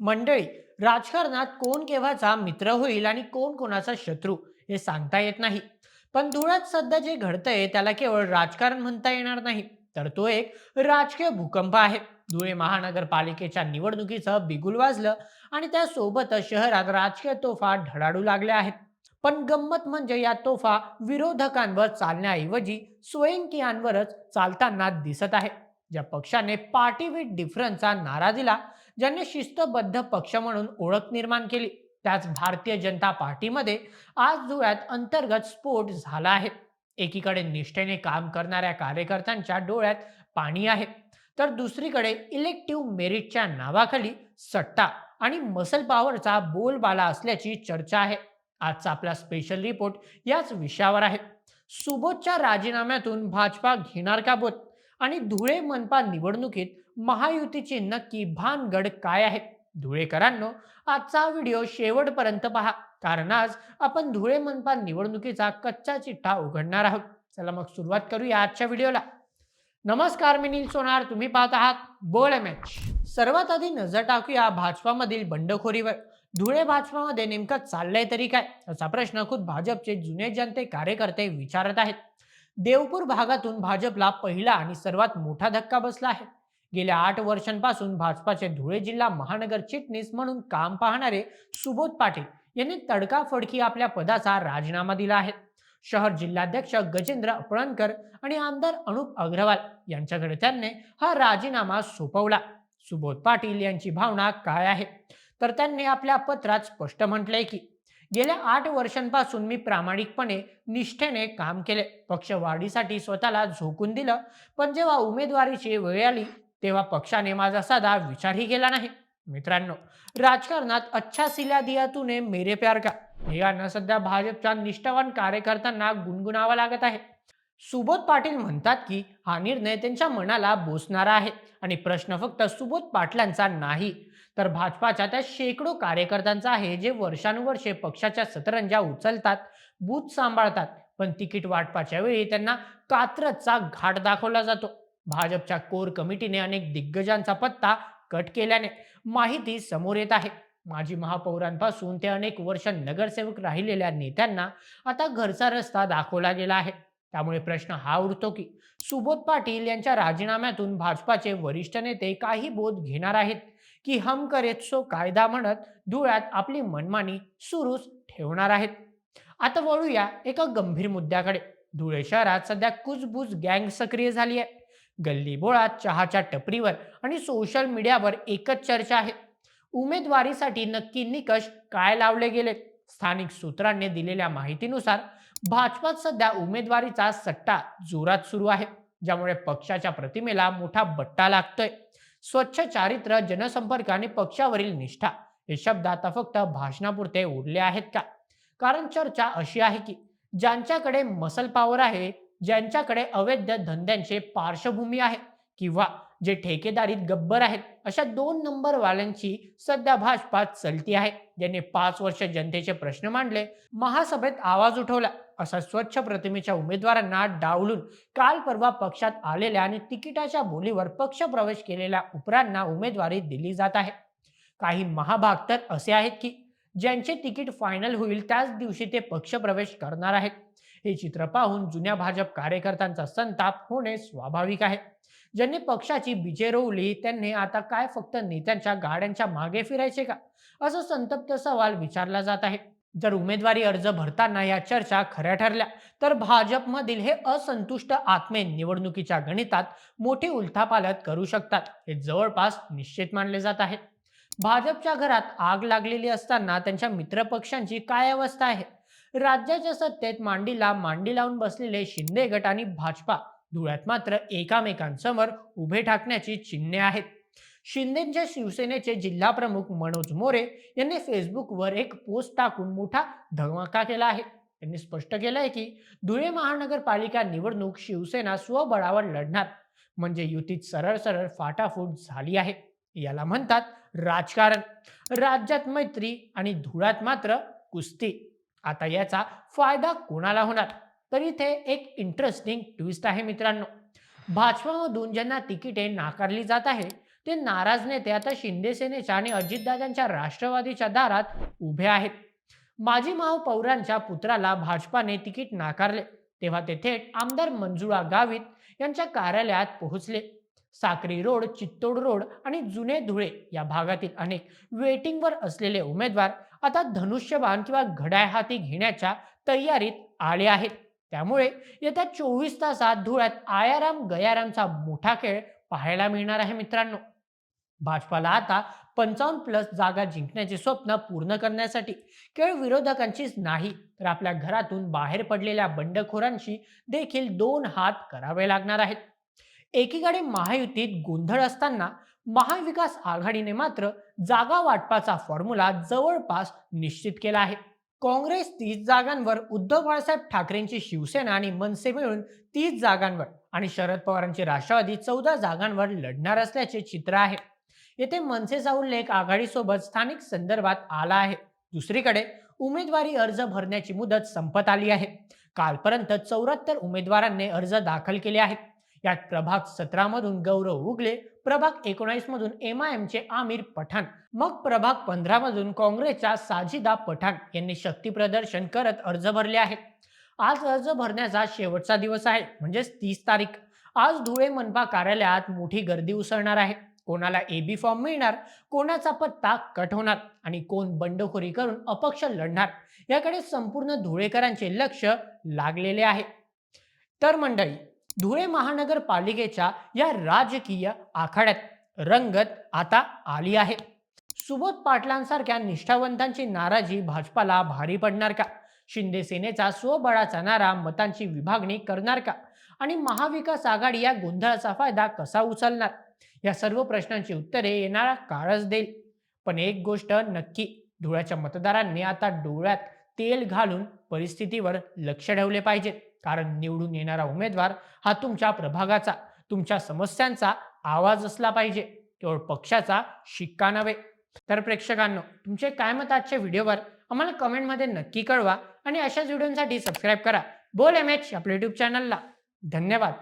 मंडळी राजकारणात कोण केव्हाचा मित्र होईल आणि कोण कोणाचा शत्रू हे सांगता येत नाही. पण धुळ्यात सध्या जे घडतंय त्याला केवळ राजकारण म्हणता येणार नाही. तर तो एक राजकीय भूकंप आहे. धुळे महानगरपालिकेच्या निवडणुकीचं बिगुल वाजलं आणि त्यासोबतच शहरात राजकीय तोफा ढळाडू लागल्या आहेत. पण गंमत म्हणजे या तोफा विरोधकांवर चालण्याऐवजी स्वयंकियांवरच चालताना दिसत आहे. ज्या पक्षाने पार्टी विथ डिफरन्सचा नारा दिला ज्यांनी शिस्तबद्ध पक्ष म्हणून ओळख निर्माण केली. त्याच भारतीय जनता पार्टीमध्ये आज धुळ्यात अंतर्गत स्फोट झाला आहे. एकीकडे निष्ठेने काम करणाऱ्या कार्यकर्त्यांच्या डोळ्यात पाणी आहे तर दुसरीकडे इलेक्टिव्ह मेरिटच्या नावाखाली सट्टा आणि मसल पॉवरचा बोलबाला असल्याची चर्चा आहे. आजचा आपला स्पेशल रिपोर्ट याच विषयावर आहे. सुबोधच्या राजीनाम्यातून भाजपा घेणार का बोध आणि धुळे मनपा निवडणुकीत महायुतीची नक्की भानगड काय आहे? धुळेकरांनो आजचा व्हिडिओ शेवटपर्यंत पहा कारण आज आपण धुळे मनपा निवडणुकीचा कच्चा चिठ्ठा उघडणार आहोत. चला मग सुरुवात करूया आजच्या व्हिडिओला. नमस्कार मी नील सोनार. तुम्ही पाहत आहात बोल मॅच सर्वात आधी नजर टाकूया भाजपामधील बंडखोरीवर. धुळे भाजपामध्ये नेमकं चाललंय तरी काय? असा प्रश्न खुद भाजपचे जुने जनते कार्यकर्ते विचारत आहेत. देवपूर भागातून भाजपला पहिला आणि सर्वात मोठा धक्का बसला आहे. गेल्या आठ वर्षांपासून भाजपाचे धुळे जिल्हा महानगर चिटणीस म्हणून काम पाहणारे सुबोध पाटील यांनी तडकाफडकी आपल्या पदाचा राजीनामा दिला आहे. शहर जिल्हाध्यक्ष गजेंद्र अपळणकर आणि आमदार अनुप अग्रवाल यांच्याकडे त्यांनी हा राजीनामा सोपवला. सुबोध पाटील यांची भावना काय आहे? तर त्यांनी आपल्या पत्रात स्पष्ट म्हटलंय की गेल्या आठ वर्षांपासून मी प्रामाणिकपणे निष्ठेने काम केले. पक्ष वाढीसाठी स्वतःला झोकून दिलं. पण जेव्हा उमेदवारीची वेळ आली तेव्हा पक्षाने माझा साधा विचारही केला नाही. मित्रांनो राजकारणात अच्छा सिला दिया तूने मेरे प्यार का? हे गाणं सध्या भाजपच्या निष्ठावान कार्यकर्त्यांना गुणगुणावं लागत आहे. सुबोध पाटील म्हणतात की हा निर्णय त्यांच्या मनाला बोसणारा आहे. आणि प्रश्न फक्त सुबोध पाटलांचा नाही तर भाजपाच्या त्या शेकडो कार्यकर्त्यांचा आहे जे वर्षानुवर्षे पक्षाच्या सतरंजा उचलतात बूथ सांभाळतात पण तिकीट वाटपाच्या वेळी त्यांना कात्रचा घाट दाखवला जातो. भाजपच्या कोर कमिटीने अनेक दिग्गजांचा पत्ता कट केल्याने माहिती समोर येत आहे. माजी महापौरांपासून ते अनेक वर्ष नगरसेवक राहिलेल्या नेत्यांना आता घरचा रस्ता दाखवला गेला आहे. त्यामुळे प्रश्न हा उरतो की सुबोध पाटील यांच्या राजीनाम्यातून भाजपाचे वरिष्ठ नेते काही बोध घेणार आहेत? की हम करेत सो कायदा म्हणत धुळ्यात आपली मनमानी सुरूच ठेवणार आहेत. आता वळूया एका गंभीर मुद्द्याकडे. धुळे शहरात सध्या कुजबुज गँग सक्रिय झाली आहे गल्ली बोळात चहाच्या टपरीवर आणि सोशल मीडियावर एकच चर्चा आहे. उमेदवारीसाठी नक्की निकष काय लावले गेले? स्थानिक सूत्रांनी दिलेल्या माहितीनुसार भाजपात सध्या उमेदवारीचा सट्टा जोरात सुरू आहे ज्यामुळे पक्षाच्या प्रतिमेला मोठा बट्टा लागतोय. स्वच्छ चारित्र्य जनसंपर्क आणि पक्षावरील निष्ठा हे शब्द आता फक्त भाषणापुरते उरले आहेत का? कारण चर्चा अशी आहे की ज्यांच्याकडे मसल पॉवर आहे ज्यांच्याकडे अवैध धंद्यांचे पार्श्वभूमी आहे किंवा जे ठेकेदारीत गब्बर आहेत अशा दोन नंबर वाल्यांची सध्या भाजपात चलती आहे. ज्यांनी पाच वर्ष जनतेचे प्रश्न मांडले महासभेत आवाज उठवला. अशा स्वच्छ प्रतिमेच्या उमेदवारांना डावलून काल परवा पक्षात आलेल्या आणि तिकिटाच्या बोलीवर पक्ष प्रवेश केलेल्या उपरांना उमेदवारी दिली जात आहे. काही महाभाग तर असे आहेत की ज्यांचे तिकीट फायनल होईल त्याच दिवशी ते पक्षप्रवेश करणार आहेत. हे चित्र पाहून जुन्या भाजप कार्यकर्त्यांचा संताप होणे स्वाभाविक आहे. ज्यांनी पक्षाची बीजे रोवली त्यांनी आता काय फक्त नेत्यांच्या गाड्यांच्या मागे फिरायचे का? असा संतप्त सवाल विचारला जात आहे. जर उमेदवारी अर्ज भरताना या चर्चा खऱ्या ठरल्या तर भाजपमधील हे असंतुष्ट आत्मे निवडणुकीच्या गणितात मोठी उलथापालत करू शकतात हे जवळपास निश्चित मानले जात आहे. भाजपच्या घरात आग लागलेली असताना त्यांच्या मित्रपक्षांची काय अवस्था आहे? राज्याच्या सत्तेत मांडीला मांडी लावून बसलेले शिंदे गट आणि भाजपा धुळ्यात मात्र एकामेकांसमोर उभे ठाकण्याची चिन्हे आहेत. शिंदेच्या शिवसेनेचे जिल्हाप्रमुख मनोज मोरे यांनी फेसबुकवर एक पोस्ट टाकून मोठा धमाका केला आहे. त्यांनी स्पष्ट केलं आहे की धुळे महानगरपालिका निवडणूक शिवसेना स्वबळावर लढणार म्हणजे युतीत सरळ सरळ फाटाफूट झाली आहे. याला म्हणतात राजकारण. राज्यात मैत्री आणि धुळ्यात मात्र कुस्ती. आता याचा फायदा कोणाला होणार? तर इथे एक इंटरेस्टिंग ट्विस्ट आहे मित्रांनो. भाजपामधून ज्यांना तिकिटे नाकारली जात आहे ते नाराज नेते आता शिंदे सेनेच्या आणि अजितदादांच्या राष्ट्रवादीच्या दारात उभे आहेत. माजी महापौरांच्या पुत्राला भाजपाने तिकीट नाकारले. तेव्हा ते थेट आमदार मंजुळा गावित यांच्या कार्यालयात पोहोचले. साक्री रोड चित्तोड रोड आणि जुने धुळे या भागातील अनेक वेटिंगवर असलेले उमेदवार आता धनुष्यबाण किंवा घड्याळ हाती घेण्याच्या तयारीत आले आहेत. त्यामुळे येत्या चोवीस तासात धुळ्यात आयाराम गयारामचा मोठा खेळ पाहायला मिळणार आहे मित्रांनो. भाजपाला आता पंचावन्न प्लस जागा जिंकण्याचे स्वप्न पूर्ण करण्यासाठी केवळ विरोधकांचीच नाही तर आपल्या घरातून बाहेर पडलेल्या बंडखोरांशी देखील दोन हात करावे लागणार आहेत. एकीकडे महायुतीत गोंधळ असताना महाविकास आघाडीने मात्र जागा वाटपाचा फॉर्म्युला जवळपास निश्चित केला आहे. काँग्रेस तीस जागांवर उद्धव बाळासाहेब ठाकरेंची शिवसेना आणि मनसे मिळून तीस जागांवर आणि शरद पवारांची राष्ट्रवादी चौदा जागांवर लढणार असल्याचे चित्र आहे. येथे मनसेचा उल्लेख आघाडीसोबत स्थानिक संदर्भात आला आहे. दुसरीकडे उमेदवारी अर्ज भरण्याची मुदत संपत आली आहे. कालपर्यंत चौऱ्याहत्तर उमेदवारांनी अर्ज दाखल केले आहेत. यात प्रभाग सतरा मधून गौरव उगले प्रभाग एकोणावीस मधून एम आय एमचे आमिर पठाण मग प्रभाग पंधरा मधून काँग्रेसचा साजिदा पठाण यांनी शक्ती प्रदर्शन करत अर्ज भरले आहेत. आज अर्ज भरण्याचा शेवटचा दिवस आहे म्हणजेच तीस तारीख. आज धुळे मनपा कार्यालयात मोठी गर्दी उसळणार आहे. कोणाला एबी फॉर्म मिळणार कोणाचा पत्ता कट होणार आणि कोण बंडखोरी करून अपक्ष लढणार याकडे संपूर्ण धुळेकरांचे लक्ष लागलेले आहे. तर मंडळी धुळे महानगरपालिकेच्या या राजकीय आखाड्यात रंगत आता आली आहे. सुबोध पाटलांसारख्या निष्ठावंतांची नाराजी भाजपाला भारी पडणार का? शिंदे सेनेचा स्वबळाचा नारा मतांची विभागणी करणार का? आणि महाविकास आघाडी या गोंधळाचा फायदा कसा उचलणार? या सर्व प्रश्नांची उत्तरे येणारा काळच देईल. पण एक गोष्ट नक्की धुळ्याच्या मतदारांनी आता डोळ्यात तेल घालून परिस्थितीवर लक्ष ठेवले पाहिजे. कारण निवडून येणारा उमेदवार हा तुमच्या प्रभागाचा तुमच्या समस्यांचा आवाज असला पाहिजे केवळ पक्षाचा शिक्का नव्हे. तर प्रेक्षकांनो तुमचे काय मत आजच्या व्हिडिओवर आम्हाला कमेंटमध्ये नक्की कळवा आणि अशाच व्हिडिओसाठी सबस्क्राईब करा. बोल एम एच आपल्या युट्यूब चॅनलला धन्यवाद.